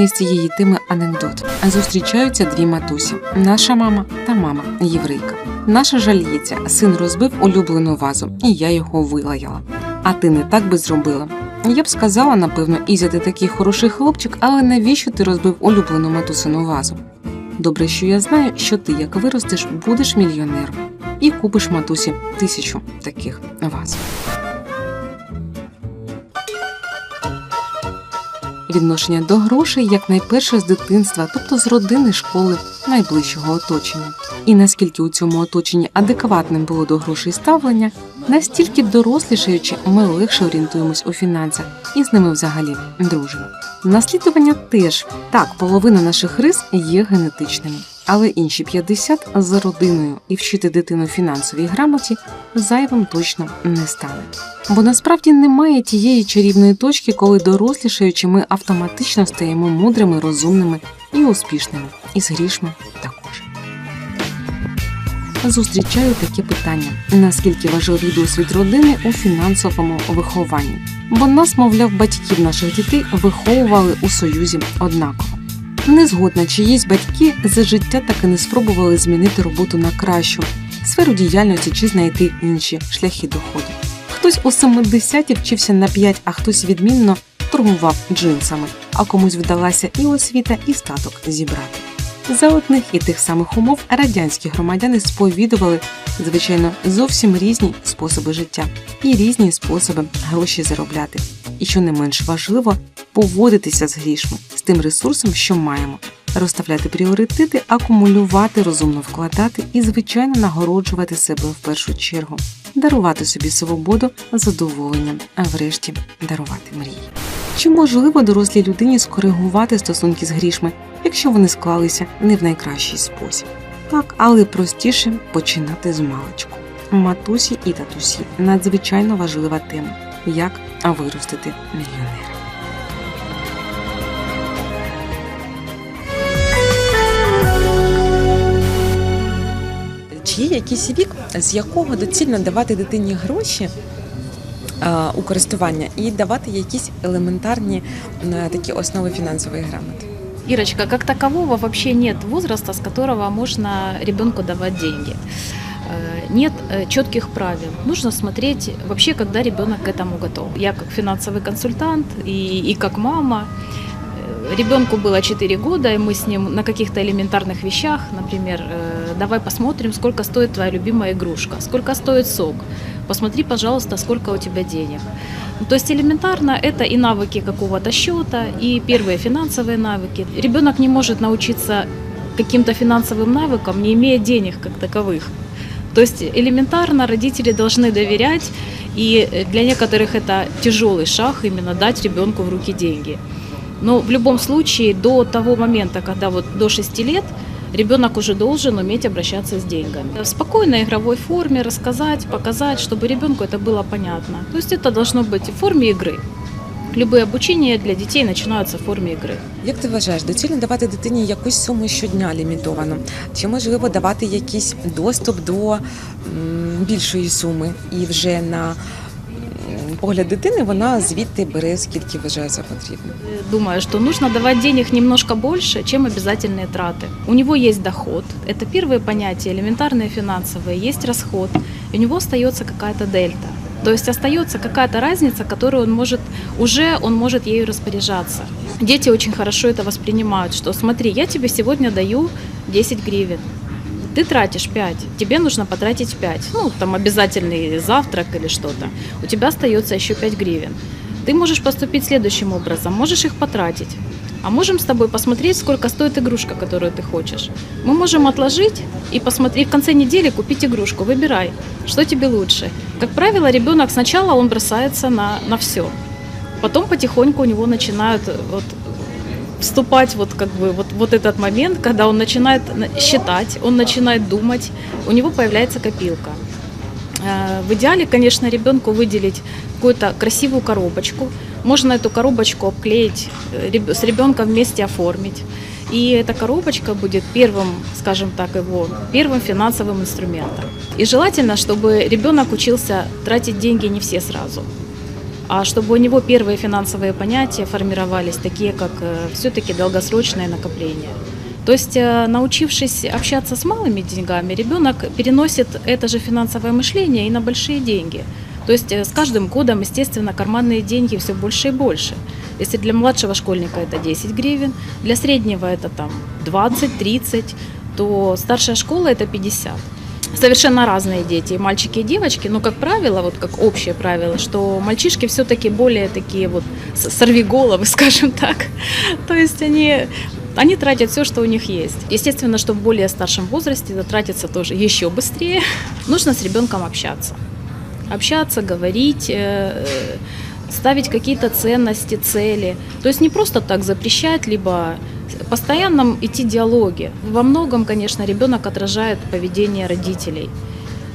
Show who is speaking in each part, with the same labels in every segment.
Speaker 1: Улюблений з цієї теми анекдот. Зустрічаються дві матусі: наша мама та мама єврейка. Наша жаліється, син розбив улюблену вазу, і я його вилаяла. А ти не так би зробила. Я б сказала, напевно, Ізя, ти такий хороший хлопчик, але навіщо ти розбив улюблену матусину вазу? Добре, що я знаю, що ти, як виростеш, будеш мільйонером і купиш матусі тисячу таких ваз. Відношення до грошей якнайперше з дитинства, тобто з родини, школи, найближчого оточення. І наскільки у цьому оточенні адекватним було до грошей ставлення, настільки дорослішаючи, ми легше орієнтуємось у фінансах і з ними взагалі дружимо. Наслідування теж так, половина наших рис є генетичними, але інші 50 за родиною і вчити дитину фінансовій грамоті зайвим точно не стане. Бо насправді немає тієї чарівної точки, коли дорослішаючи, ми автоматично стаємо мудрими, розумними і успішними, і з грішми також. Зустрічаю таке питання: наскільки важливий досвід родини у фінансовому вихованні? Бо нас, мовляв, батьків наших дітей виховували у союзі однаково. Не згодна, чиїсь батьки за життя так і не спробували змінити роботу на кращу, сферу діяльності чи знайти інші шляхи доходу. Хтось у 70-ті вчився на 5, а хтось відмінно торгував джинсами, а комусь вдалася і освіта, і статок зібрати. За одних і тих самих умов радянські громадяни сповідували, звичайно, зовсім різні способи життя і різні способи гроші заробляти. І що не менш важливо, поводитися з грішми, з тим ресурсом, що маємо, розставляти пріоритети, акумулювати, розумно вкладати і, звичайно, нагороджувати себе в першу чергу, дарувати собі свободу, задоволення, а врешті дарувати мрії. Чи можливо дорослій людині скоригувати стосунки з грішми, якщо вони склалися не в найкращий спосіб? Так, але простіше починати з маличку. Матусі і татусі надзвичайно важлива тема, як виростити мільйонера. Чи є якийсь вік, з якого доцільно давати дитині гроші е, у користування і давати якісь елементарні е, такі основи фінансової грамоти?
Speaker 2: Ирочка, как такового вообще нет возраста, с которого можно ребенку давать деньги. Э, Нет э, четких правил. Нужно смотреть вообще, когда ребенок к этому готов. Я как финансовый консультант и, и как мама. э, Ребенку было 4 года, и мы с ним на каких-то элементарных вещах, например, давай посмотрим, сколько стоит твоя любимая игрушка, сколько стоит сок. Посмотри, пожалуйста, сколько у тебя денег. Ну, То есть элементарно это и навыки какого-то счета, и первые финансовые навыки. Ребенок не может научиться каким-то финансовым навыкам, не имея денег как таковых. То есть элементарно родители должны доверять, и э, для некоторых это тяжелый шаг именно дать ребенку в руки деньги. Но в любом случае до того момента, когда вот до 6 лет ребенок уже должен уметь обращаться с деньгами. В спокойной игровой форме рассказать, показать, чтобы ребенку это было понятно. То есть это должно быть в форме игры. Любые обучения для детей начинаются в форме игры.
Speaker 1: Як ти вважаєш, доцільно давати дитині якусь суму щодня лімітовану? Чи можливо давати якийсь доступ до м, більшої суми і вже на м, погляд дитини вона звідти бере скільки вважає за потрібне?
Speaker 2: Думаю, что нужно давать денег немножко больше, чем обязательные траты. У него есть доход, это первые понятия, элементарные финансовые, есть расход, и у него остается какая-то дельта. То есть остается какая-то разница, которую он может, уже он может ею распоряжаться. Дети очень хорошо это воспринимают, что смотри, я тебе сегодня даю 10 гривен, ты тратишь 5, тебе нужно потратить 5, ну там обязательный завтрак или что-то, у тебя остается еще 5 гривен. Ты можешь поступить следующим образом. Можешь их потратить. А можем с тобой посмотреть, сколько стоит игрушка, которую ты хочешь. Мы можем отложить и посмотреть в конце недели купить игрушку. Выбирай, что тебе лучше. Как правило, ребенок сначала он бросается на, на все. Потом потихоньку у него начинают э, вот вступать вот как бы вот, вот этот момент, когда он начинает на- считать, он начинает думать, у него появляется копилка. Э, В идеале, конечно, ребенку выделить какую-то красивую коробочку. Можно эту коробочку обклеить, э, с ребенком вместе оформить. И эта коробочка будет первым, скажем так, его первым финансовым инструментом. И желательно, чтобы ребенок учился тратить деньги не все сразу, а чтобы у него первые финансовые понятия формировались, такие как все-таки долгосрочное накопление. То есть, э, научившись общаться с малыми деньгами, ребенок переносит это же финансовое мышление и на большие деньги. То есть э, с каждым годом, естественно, карманные деньги все больше и больше. Если для младшего школьника это 10 гривен, для среднего это там 20-30, то старшая школа это 50 совершенно разные дети, мальчики и девочки, но, как правило, вот как общее правило, что мальчишки все-таки более такие вот сорвиголовы, скажем так. То есть они, они тратят все, что у них есть. Естественно, что в более старшем возрасте это тратится тоже еще быстрее. Нужно с ребенком общаться. Общаться, говорить, э, ставить какие-то ценности, цели. То есть не просто так запрещать, либо постоянно идти диалоги. Во многом, конечно, ребенок отражает поведение родителей.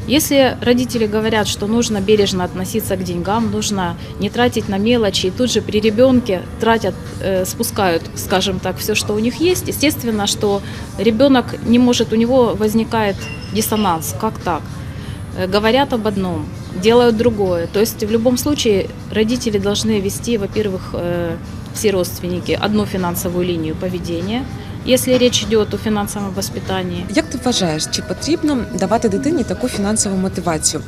Speaker 2: Если родители говорят, что нужно бережно относиться к деньгам, нужно не тратить на мелочи, и тут же при ребенке тратят, э, спускают, скажем так, все, что у них есть, естественно, что ребенок не может, у него возникает диссонанс. Как так? Э, Говорят об одном, делают другое. То есть в любом случае родители должны вести, во-первых, э, все родственники одну финансовую линию поведения, если речь идет о финансовом воспитании.
Speaker 3: Як ти вважаєш, чи потрібно давати дитині таку фінансову мотивацію?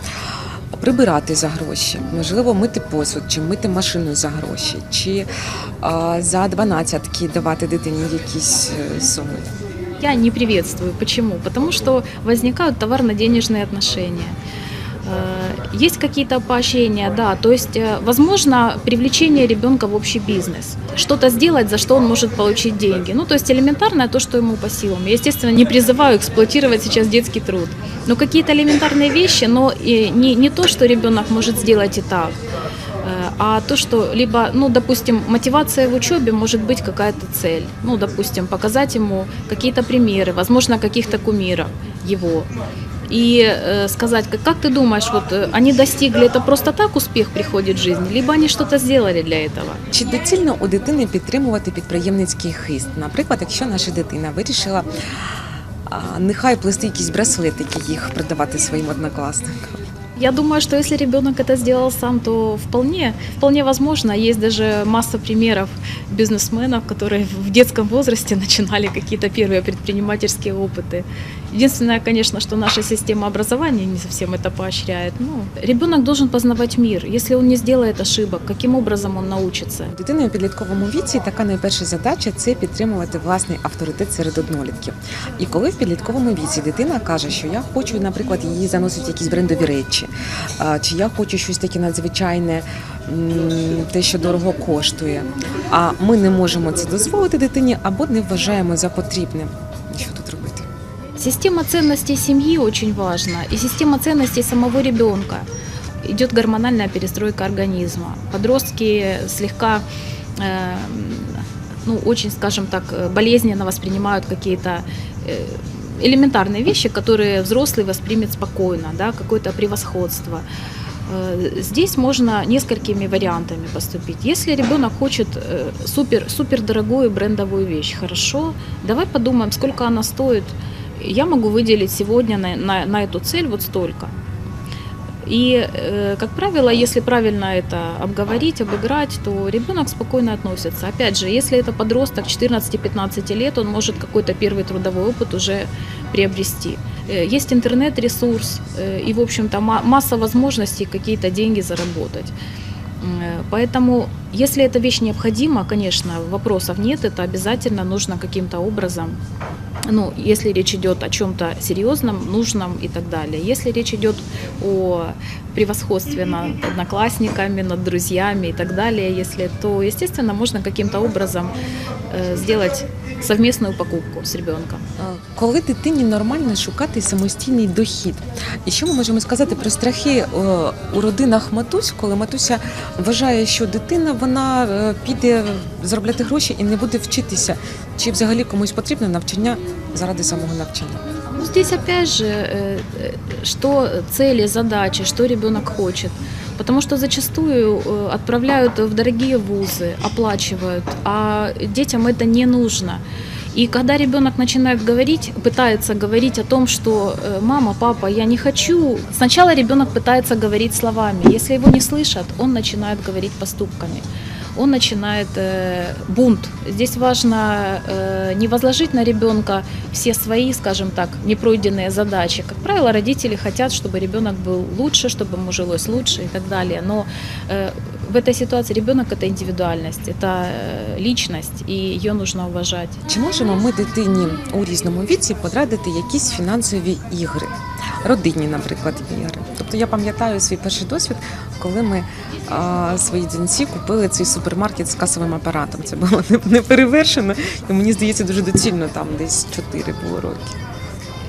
Speaker 3: Прибирати за гроші, можливо, мити посуд, чи мити машину за гроші, чи а, за дванадцятки давати дитині якісь е, суми.
Speaker 2: Я не приветствую. Почему? Потому что возникают товарно-денежные отношения. Э, Есть какие-то поощрения, да, то есть, э, возможно, привлечение ребенка в общий бизнес. Что-то сделать, за что он может получить деньги. Ну, то есть элементарное то, что ему по силам. Я, естественно, не призываю эксплуатировать сейчас детский труд. Но какие-то элементарные вещи, но и не, не то, что ребенок может сделать и так, Э, а то, что либо, ну, допустим, мотивация в учебе может быть какая-то цель. Ну, допустим, показать ему какие-то примеры, возможно, каких-то кумиров его И э, сказать, как, как ты думаешь, вот э, они достигли это просто так успех приходит в жизнь, либо они что-то сделали для этого?
Speaker 3: Чи доцільно у дитини підтримувати підприємницький хист? Наприклад, якщо наша дитина вирішила а, нехай плести якісь браслетики їх продавати своїм однокласникам.
Speaker 2: Я думаю, что если ребенок это сделал сам, то вполне, вполне возможно. Есть даже масса примеров бизнесменов, которые в детском возрасте начинали какие-то первые предпринимательские опыты. Единственное, конечно, что наша система образования не совсем это поощряет. Ну, ребенок должен познавать мир. Если он не сделает ошибок, каким образом он научится?
Speaker 3: Дитини у підлітковому віці така найперша задача це підтримувати власний авторитет серед однолітків. І коли в підлітковому віці дитина каже, що я хочу, наприклад, її заносити якісь брендові речі, чи я хочу щось таке надзвичайне, те, що дорого коштує. А ми не можемо це дозволити дитині або не вважаємо за потрібне. Що тут робити?
Speaker 2: Система ценностей семьи очень важна, и система ценностей самого ребенка. Идет гормональная перестройка организма. Подростки слегка, э, ну, очень, скажем так, болезненно воспринимают какие-то э, элементарные вещи, которые взрослый воспримет спокойно, да, какое-то превосходство. Э, Здесь можно несколькими вариантами поступить. Если ребенок хочет э, супер, супер дорогую брендовую вещь, хорошо, давай подумаем, сколько она стоит. Я могу выделить сегодня на, на, на эту цель вот столько. И, э, как правило, если правильно это обговорить, обыграть, то ребенок спокойно относится. Опять же, если это подросток 14-15 лет, он может какой-то первый трудовой опыт уже приобрести. Э, Есть интернет-ресурс э, и, в общем-то, ма- масса возможностей какие-то деньги заработать. Э, Поэтому, если эта вещь необходима, конечно, вопросов нет, это обязательно нужно каким-то образом ну, если речь идет о чем-то серьезном, нужном и так далее. Если речь идет о превосходстве над одноклассниками, над друзьями и так далее, если, то, естественно, можно каким-то образом э, сделать совместную покупку с ребенком.
Speaker 3: Е, Коли дитині нормально шукати самостійний дохід, і що ми можемо сказати про страхи е, у родинах матусь, коли матуся вважає, що дитина вона е, піде заробляти гроші і не буде вчитися, чи взагалі комусь потрібне навчання заради самого навчання?
Speaker 2: Ну, здесь опять же, э, что цели, задачи, что ребенок хочет. Потому что зачастую э, отправляют в дорогие вузы, оплачивают, а детям это не нужно. И когда ребенок начинает говорить, пытается говорить о том, что э, мама, папа, я не хочу, сначала ребенок пытается говорить словами. Если его не слышат, он начинает говорить поступками. Он начинает э, бунт. Здесь важно э, не возложить на ребенка все свои, скажем так, непройденные задачи. Как правило, родители хотят, чтобы ребенок был лучше, чтобы ему жилось лучше и так далее. Но э, в этой ситуации ребенок это индивидуальность, это э, личность, и ее нужно уважать.
Speaker 3: Чи можемо ми дитині у різному віці порадити якісь фінансові ігри? Родинні, наприклад, ігри. Тобто я пам'ятаю свій перший досвід, коли ми а, своїй доньці купили цей супермаркет з касовим апаратом. Це було не- неперевершено, і мені здається дуже доцільно там десь 4 було роки.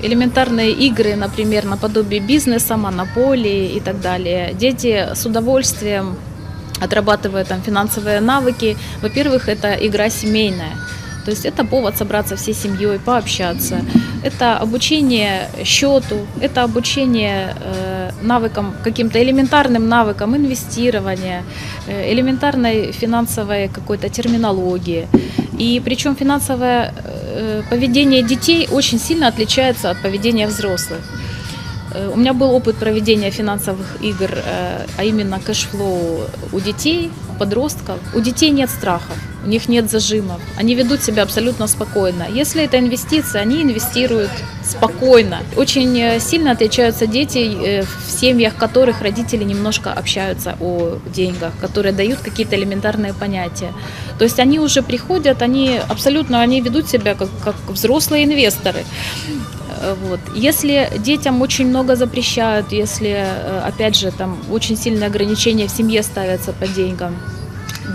Speaker 2: элементарные игры, например, наподобие бизнеса, монополии и так далее. Дети с удовольствием отрабатывая там финансовые навыки. Во-первых, это игра семейная. То есть это повод собраться всей семьей, пообщаться. Это обучение счету, это обучение э, навыкам, каким-то элементарным навыкам инвестирования, э, элементарной финансовой какой-то терминологии. И причем финансовое э, поведение детей очень сильно отличается от поведения взрослых. Э, У меня был опыт проведения финансовых игр, э, а именно кэшфлоу у детей, подростков. У детей нет страхов, у них нет зажимов, они ведут себя абсолютно спокойно. Если это инвестиции, они инвестируют спокойно. Очень э, сильно отличаются дети, э, в семьях которых родители немножко общаются о деньгах, которые дают какие-то элементарные понятия. То есть они уже приходят, они абсолютно они ведут себя как, как взрослые инвесторы. Э, Вот. Если детям очень много запрещают, если, опять же, там очень сильные ограничения в семье ставятся по деньгам,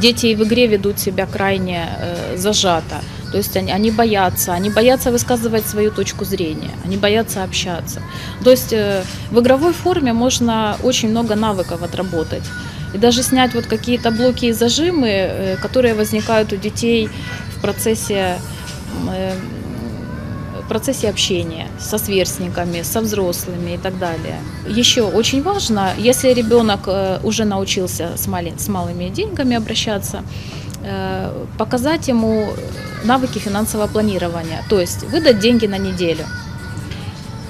Speaker 2: дети и в игре ведут себя крайне э, зажато. То есть они, они боятся, они боятся высказывать свою точку зрения, они боятся общаться. То есть э, в игровой форме можно очень много навыков отработать. И даже снять вот какие-то блоки и зажимы, э, которые возникают у детей в процессе э, в процессе общения со сверстниками, со взрослыми и так далее. Еще очень важно, если ребенок э, уже научился с, мали- с малыми деньгами обращаться, э, показать ему навыки финансового планирования, то есть выдать деньги на неделю.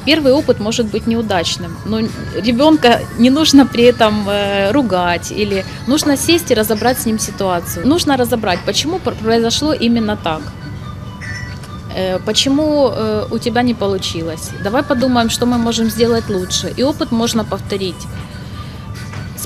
Speaker 2: Первый опыт может быть неудачным, но ребенка не нужно при этом э, ругать или нужно сесть и разобрать с ним ситуацию. Нужно разобрать, почему пр- произошло именно так. Э, Почему э, у тебя не получилось? Давай подумаем, что мы можем сделать лучше. И опыт можно повторить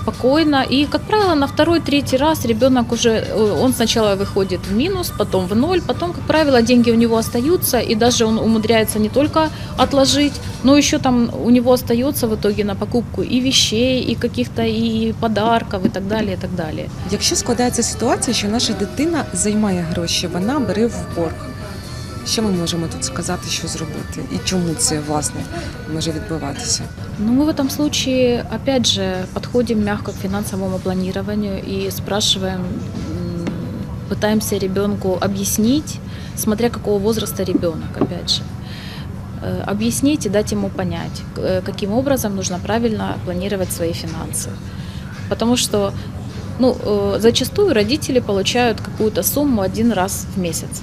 Speaker 2: спокойно. И, как правило, на второй, третий раз ребенок уже, э, он сначала выходит в минус, потом в ноль, потом, как правило, деньги у него остаются, и даже он умудряется не только отложить, но еще там у него остается в итоге на покупку и вещей, и каких-то и подарков, и так далее, и так далее.
Speaker 3: Якщо складається ситуація, що наша дитина займає гроші, вона бере в борг. Що ми можемо тут сказати, що зробити, і чому це власне може відбуватися?
Speaker 2: Ну, мы в этом случае, опять же, подходим мягко к финансовому планированию и спрашиваем, пытаемся ребенку объяснить, смотря какого возраста ребенок, опять же, Э, объяснить и дать ему понять, э, каким образом нужно правильно планировать свои финансы. Потому что ну, э, зачастую родители получают какую-то сумму один раз в месяц.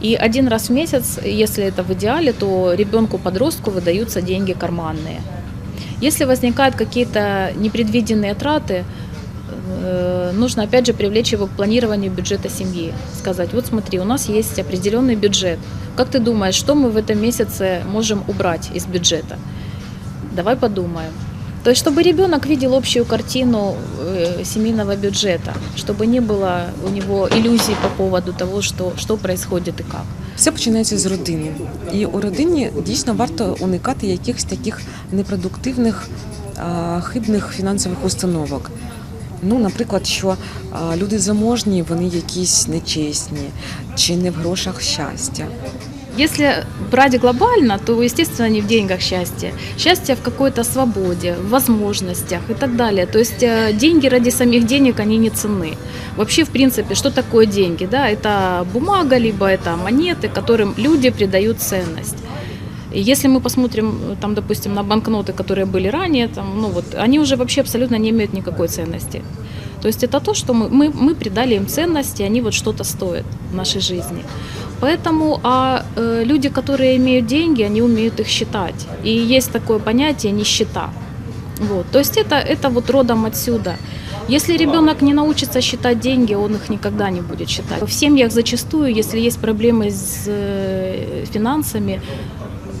Speaker 2: И один раз в месяц, если это в идеале, то ребенку-подростку выдаются деньги карманные. Если возникают какие-то непредвиденные траты, э, нужно опять же привлечь его к планированию бюджета семьи. Сказать, вот смотри, у нас есть определенный бюджет. Как ты думаешь, что мы в этом месяце можем убрать из бюджета? Давай подумаем. То есть, чтобы ребенок видел общую картину э, семейного бюджета, чтобы не было у него иллюзий по поводу того, что, что происходит и как.
Speaker 3: Все починається з родини, і у родині дійсно варто уникати якихось таких непродуктивних, а, хибних фінансових установок. Ну, наприклад, що а, люди заможні, вони якісь нечесні, чи не в грошах щастя.
Speaker 2: Если брать глобально, то, естественно, не в деньгах счастье. Счастье в какой-то свободе, в возможностях и так далее. То есть э, деньги ради самих денег, они не ценны. Вообще, в принципе, что такое деньги? Да, это бумага, либо это монеты, которым люди придают ценность. И Если мы посмотрим, э, там, допустим, на банкноты, которые были ранее, там, ну вот, они уже вообще абсолютно не имеют никакой ценности. То есть это то, что мы, мы, мы придали им ценности, они вот что-то стоят в нашей жизни. Поэтому а э, люди, которые имеют деньги, они умеют их считать. И есть такое понятие нищета. Вот. То есть это, это вот родом отсюда. Если ребенок не научится считать деньги, он их никогда не будет считать. В семьях зачастую, если есть проблемы с э, финансами,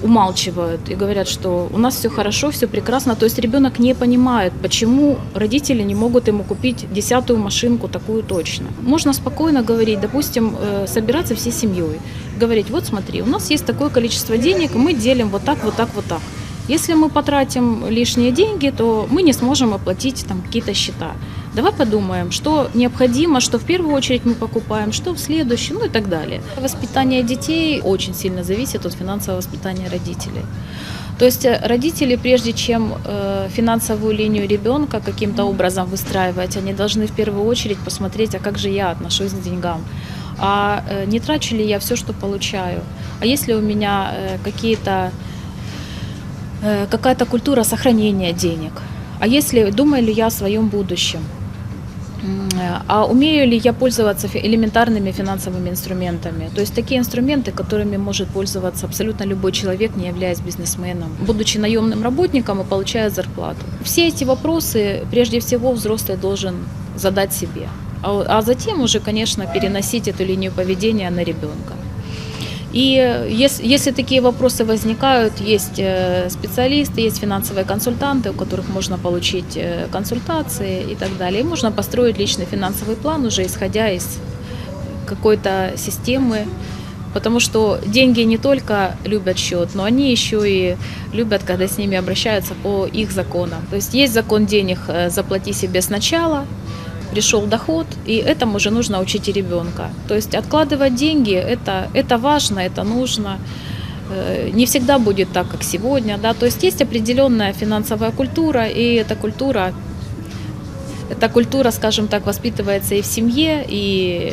Speaker 2: умалчивают и говорят, что у нас все хорошо, все прекрасно. То есть ребенок не понимает, почему родители не могут ему купить десятую машинку, такую точно. Можно спокойно говорить, допустим, э, собираться всей семьей. Говорить, вот смотри, у нас есть такое количество денег, мы делим вот так, вот так, вот так. Если мы потратим лишние деньги, то мы не сможем оплатить там какие-то счета. Давай подумаем, что необходимо, что в первую очередь мы покупаем, что в следующую, ну и так далее. Воспитание детей очень сильно зависит от финансового воспитания родителей. То есть э, родители, прежде чем э, финансовую линию ребенка каким-то образом выстраивать, они должны в первую очередь посмотреть, а как же я отношусь к деньгам. А э, не трачу ли я все, что получаю? А если у меня какие-то какая-то культура сохранения денег? А если думаю ли я о своем будущем? А умею ли я пользоваться элементарными финансовыми инструментами? То есть такие инструменты, которыми может пользоваться абсолютно любой человек, не являясь бизнесменом, будучи наемным работником и получая зарплату. Все эти вопросы прежде всего взрослый должен задать себе, а, а затем уже, конечно, переносить эту линию поведения на ребенка. И если, если такие вопросы возникают, есть э, специалисты, есть финансовые консультанты, у которых можно получить э, консультации и так далее. И можно построить личный финансовый план уже исходя из какой-то системы, потому что деньги не только любят счет, но они еще и любят, когда с ними обращаются по их законам. То есть есть закон денег э, «заплати себе сначала», пришел доход, и этому уже нужно учить и ребенка. То есть откладывать деньги это, это важно, это нужно. Э, Не всегда будет так, как сегодня. Да? То есть есть определенная финансовая культура, и эта культура, эта культура, скажем так, воспитывается и в семье, и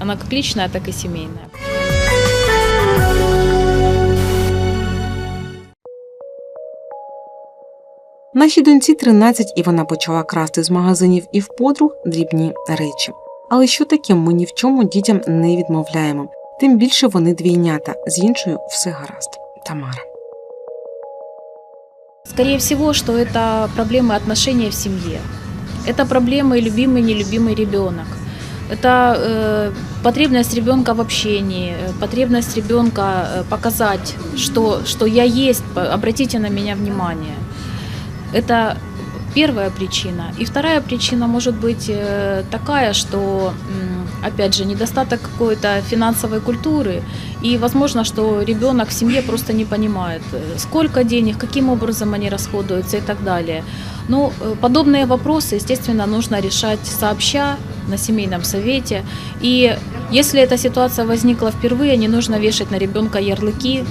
Speaker 2: она как личная, так и семейная.
Speaker 1: Нашій доньці 13, і вона почала красти з магазинів і в подруг дрібні речі. Але що таке, ми ні в чому дітям не відмовляємо. Тим більше вони двійнята, з іншою все гаразд. Тамара.
Speaker 2: Скорее всего, что это проблемы отношений в семье. Это проблемы любимый, нелюбимый ребенок. Это э, потребность ребенка в общении, э, потребность ребенка э, показать, что, что я есть, по- обратите на меня внимание. Это первая причина. И вторая причина может быть э, такая, что, опять же, недостаток какой-то финансовой культуры. И возможно, что ребенок в семье просто не понимает, э, сколько денег, каким образом они расходуются и так далее. Но э, подобные вопросы, естественно, нужно решать сообща на семейном совете. И если эта ситуация возникла впервые, не нужно вешать на ребенка ярлыки,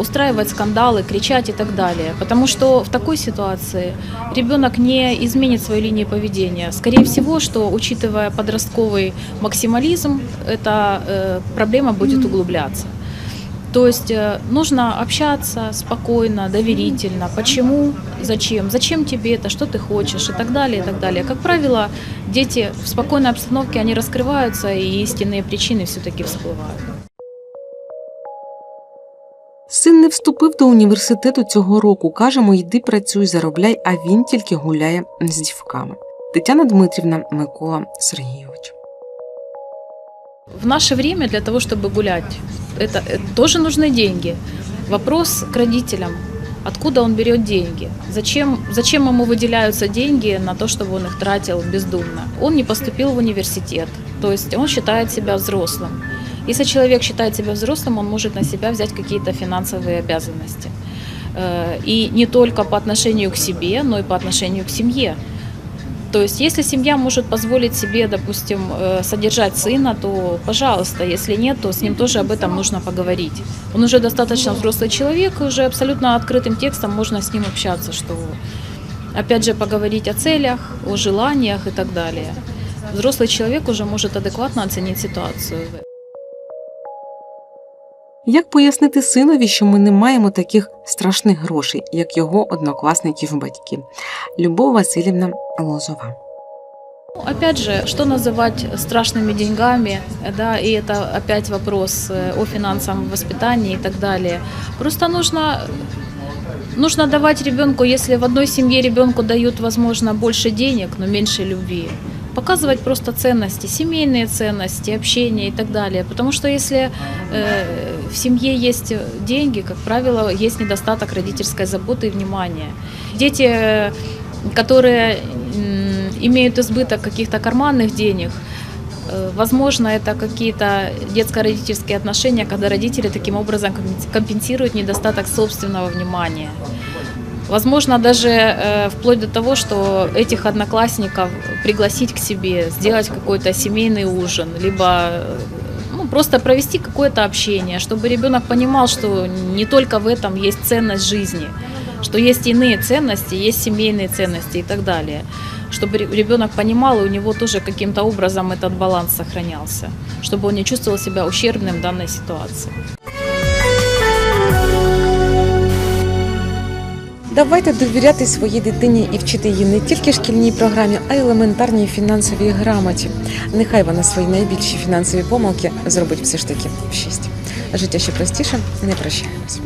Speaker 2: устраивать скандалы, кричать и так далее. Потому что в такой ситуации ребенок не изменит свою линию поведения. Скорее всего, что учитывая подростковый максимализм, эта э, проблема будет углубляться. То есть э, нужно общаться спокойно, доверительно. Почему, зачем, зачем тебе это, что ты хочешь и так далее, и так далее. Как правило, дети в спокойной обстановке, они раскрываются, и истинные причины все-таки всплывают.
Speaker 1: Син не вступив до університету цього року. Кажемо, йди працюй, заробляй, а він тільки гуляє з дівками. Тетяна Дмитрівна, Микола Сергійович.
Speaker 2: В наше время для того, чтобы гулять, это, это тоже нужны деньги. Вопрос к родителям. откуда он берет деньги, зачем, зачем ему выделяются деньги на то, чтобы он их тратил бездумно. Он не поступил в университет, то есть он считает себя взрослым. Если человек считает себя взрослым, он может на себя взять какие-то финансовые обязанности. Э, И не только по отношению к себе, но и по отношению к семье. То есть, если семья может позволить себе, допустим, э, содержать сына, то пожалуйста, если нет, то с ним тоже об этом нужно поговорить. Он уже достаточно взрослый человек, уже абсолютно открытым текстом можно с ним общаться, что, опять же, поговорить о целях, о желаниях и так далее. Взрослый человек уже может адекватно оценить ситуацию.
Speaker 1: Як пояснити синові, що ми не маємо таких страшних грошей, як його однокласників батьки? Любов Васильівна Лозова.
Speaker 2: Ну, Опять же, что называть страшными деньгами, да, и это опять вопрос э, о финансовом воспитании и так далее. Просто нужно, нужно давать ребенку, если в одной семье ребенку дают, возможно, больше денег, но меньше любви, показывать просто ценности, семейные ценности, общение и так далее. Потому что если э, в семье есть деньги, как правило, есть недостаток родительской заботы и внимания. Дети, э, которые м, имеют избыток каких-то карманных денег, э, Возможно, это какие-то детско-родительские отношения, когда родители таким образом компен- компенсируют недостаток собственного внимания. Возможно, даже э, вплоть до того, что этих одноклассников пригласить к себе, сделать какой-то семейный ужин, либо э, ну, просто провести какое-то общение, чтобы ребенок понимал, что не только в этом есть ценность жизни, что есть иные ценности, есть семейные ценности и так далее. Чтобы ре- ребенок понимал, и у него тоже каким-то образом этот баланс сохранялся, чтобы он не чувствовал себя ущербным в данной ситуации.
Speaker 3: Давайте довіряти своїй дитині і вчити її не тільки шкільній програмі, а й елементарній фінансовій грамоті. Нехай вона свої найбільші фінансові помилки зробить все ж таки в шість. Життя ще простіше, не прощаємось.